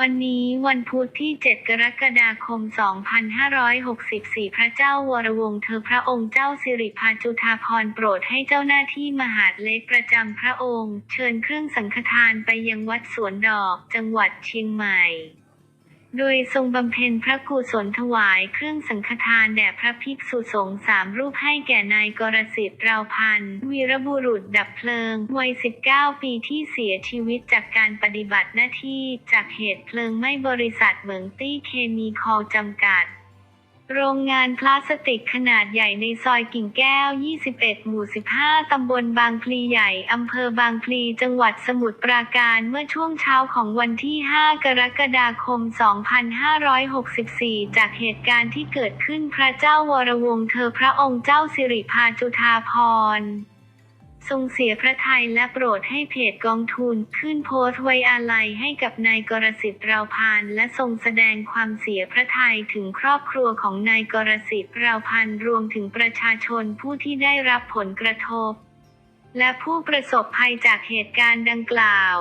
วันนี้วันพุธที่ 7 กรกฎาคม 2564 พระเจ้าวรวงศ์เธอพระองค์เจ้าสิริพาจุธาพรณ์โปรดให้เจ้าหน้าที่มหาดเล็กประจำพระองค์ เชิญเครื่องสังฆทานไปยังวัดสวนดอก จังหวัดเชียงใหม่ โดยทรงบำเพ็ญพระกุศลถวายเครื่องสังฆทานแด่พระภิกษุสงฆ์สามรูปให้แก่นายกรสิทธิ์ราวพันธ์วีรบุรุษดับเพลิง วัย 19 ปีที่เสียชีวิตจากการปฏิบัติหน้าที่จากเหตุเพลิงไหม้บริษัทเหมืองตี้เคมีคอลจำกัด โรงงานพลาสติกขนาดใหญ่ในซอยกิ่งแก้ว 21 หมู่ 15 ตำบลบางพลีใหญ่ อำเภอบางพลี จังหวัดสมุทรปราการเมื่อช่วงเช้าของวันที่ 5 กรกฎาคม 2564 จากเหตุการณ์ที่เกิดขึ้นพระเจ้าวรวงศ์เธอพระองค์เจ้าสิริพาจุธาพรณ์ ทรงเสียพระทัยและโปรดให้เพจกองทุน ขึ้นโพสต์ไว้อาลัยให้กับนายกรสิทธิ์ราวพานและทรงแสดงความเสียพระทัยถึงครอบครัวของนายกรสิทธิ์ราวพันรวมถึงประชาชนผู้ที่ได้รับผลกระทบ และผู้ประสบภัยจากเหตุการณ์ดังกล่าว